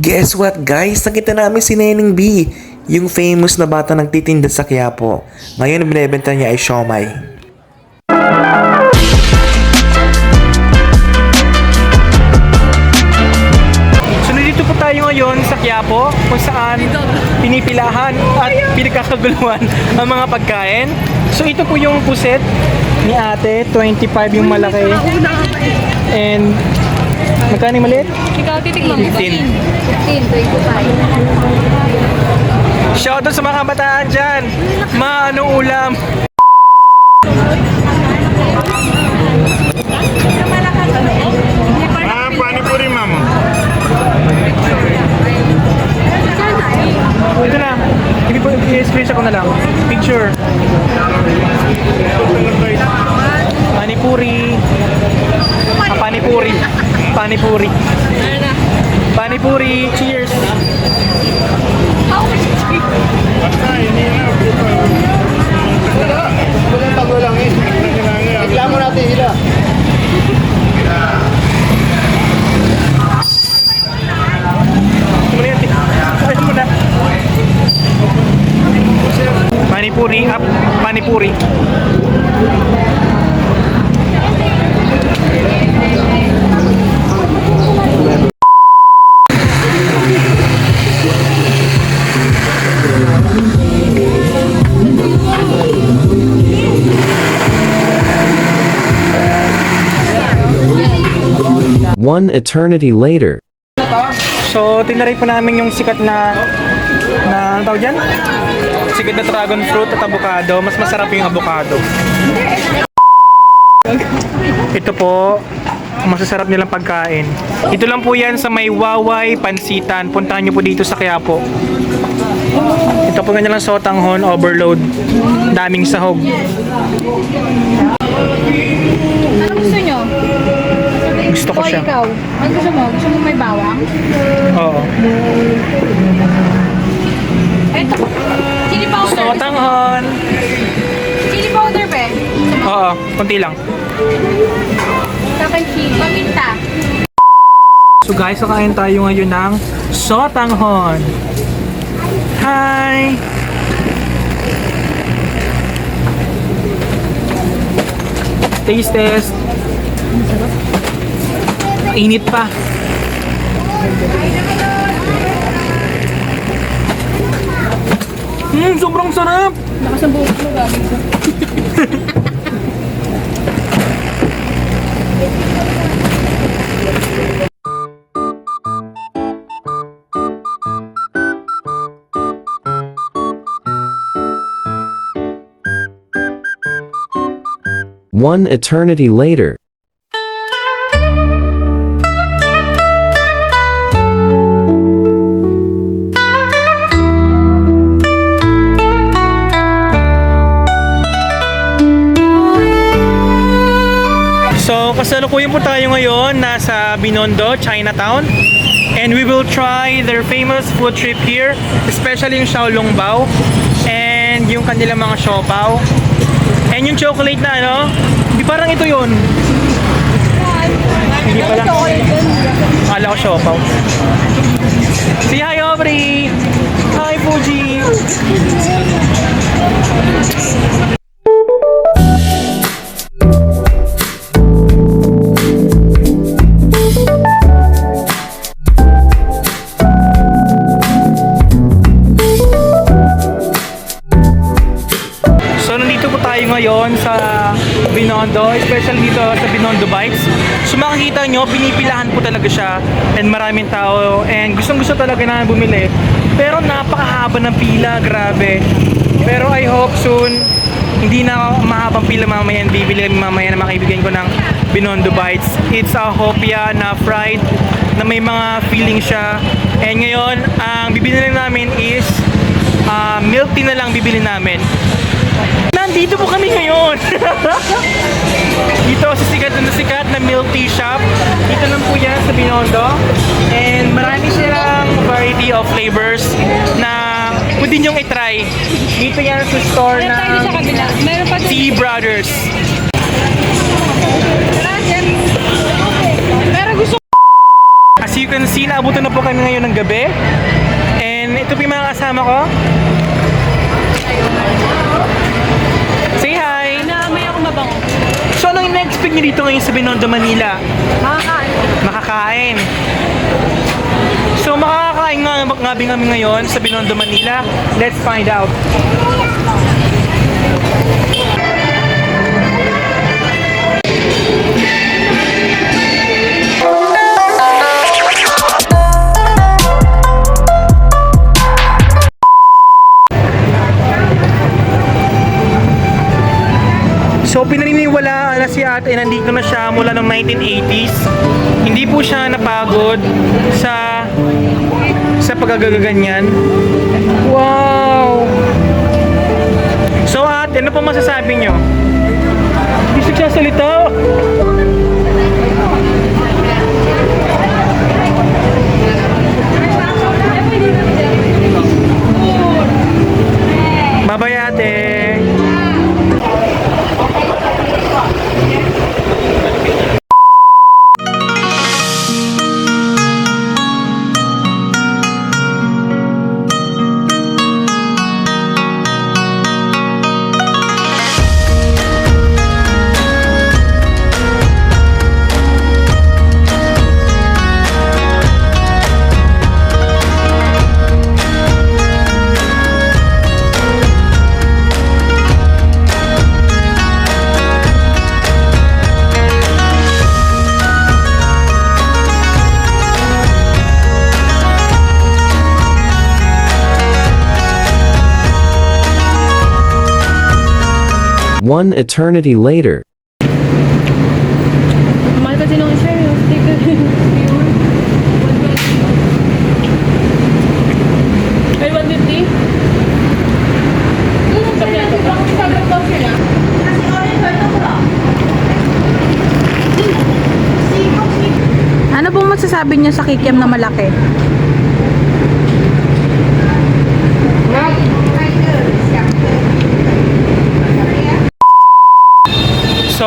Guess what guys? Nakita namin si Neneng B. Yung famous na bata nagtitinda sa Quiapo. Ngayon binibenta niya ay siomay. So nandito po tayo ngayon sa Quiapo kung saan pinipilahan at pinagkakaguluhan ang mga pagkain. So ito po yung puset ni ate, 25 yung malaki. And magkano yung maliit? Ikaw titignan mo. 15. 15, 25. Shoutout sa mga kabataan dyan! Ma, anong ulam? Ah, panipuri ma'am. Ito na. Hindi po, i-screenshot ko na lang. Picture. Panipuri. Panipuri. Panipuri. Panipuri. Cheers. Basta, hindi na. Reklamo natin sila. Muna yan. Ayun mo na. Panipuri. Up. Panipuri. One eternity later. So, tinaray po namin yung sikat na na ano tawag dyan? Sikat na dragon fruit at avocado. Mas masarap yung avocado. Ito po, masasarap nilang pagkain. Ito lang po yan sa may Waway Pansitan. Puntahan nyo po dito sa Quiapo. Ito po ganyan lang sotanghon, overload. Daming sahog. Ano gusto nyo? Gusto ko O siya. ikaw? Ano gusto mo? Gusto mo may bawang? Oo. Ito. Chili powder. Sotanghon. Chili powder, be. Oo, konti lang. Tapos chili. Paminta. So guys, kakain tayo ngayon ng sotanghon. Hi! Taste test. Init pa. Hmm, sobrang sarap! Lakas ng buhok mo, ko. One eternity later. So, kasalukuyan po tayo ngayon nasa Binondo, Chinatown. And we will try their famous food trip here, especially yung Xiaolongbao and yung kanilang mga siopaw. And yung chocolate na ano, di parang ito yun. Hindi pala. Akala ko siopaw. Say hi, Aubrey! Hi, Fuji! Ngayon sa Binondo, especially dito sa Binondo Bikes. So makikita nyo, pinipilahan po talaga siya and maraming tao and gustong gusto talaga na bumili. Pero napakahaba ng pila, grabe. Pero I hope soon, hindi na mahabang pila mamaya and bibili mamaya na makaibigan ko ng Binondo Bites. It's a hopia na fried na may mga filling siya. And ngayon, ang bibili na namin is ah, milk tea na lang bibili namin. Nandito po kami ngayon. Dito sa sikat na sikat na milk tea shop. Dito lang po yan sa Binondo. And marami silang variety of flavors na pwede nyong itry. Dito yan sa store ng Tea Brothers. Gusto you can see, naabutan na po kami ngayon ng gabi. And ito po yung mga kasama ko. In-expect nyo dito ngayon sa Binondo, Manila? Makakain. Makakain. So, makakakain nga, nga ba kami ngayon sa Binondo, Manila? Let's find out. Ate nandito na siya mula ng 1980s. Hindi po siya napagod sa sa pagagaganyan. Wow! So ate, ano po masasabi nyo? Hindi siya salita. One eternity later. Mahal kasi nung isa yun. Ay, 150? Sabi natin. Ano pong masasabi niyo sa kikiam na malaki?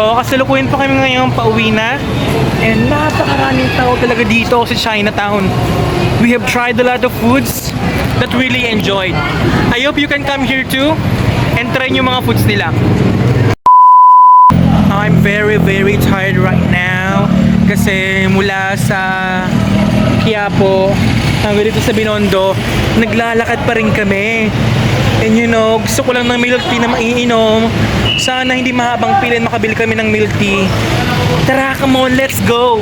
So, kasalukuyan po kami ngayon pauwi na. And napakaraming tao talaga dito sa Chinatown. We have tried a lot of foods that really enjoyed. I hope you can come here too and try yung mga foods nila. I'm very, very tired right now. Kasi mula sa Quiapo hanggang dito sa Binondo, naglalakad pa rin kami. And you know, gusto ko lang ng milk tea na maiinom. Sana hindi mahabang pila makabili kami ng milk tea. Tara, come on, let's go!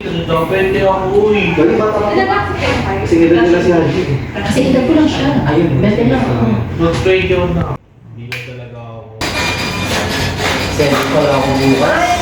Depende ako, uy. Galing ba Kasi edad nila si Haji. Kasi edad ko lang siya. Ayun, bete lang ako. Mag-trade yun na. Hindi lang talaga ako. Send ko lang ako bukas.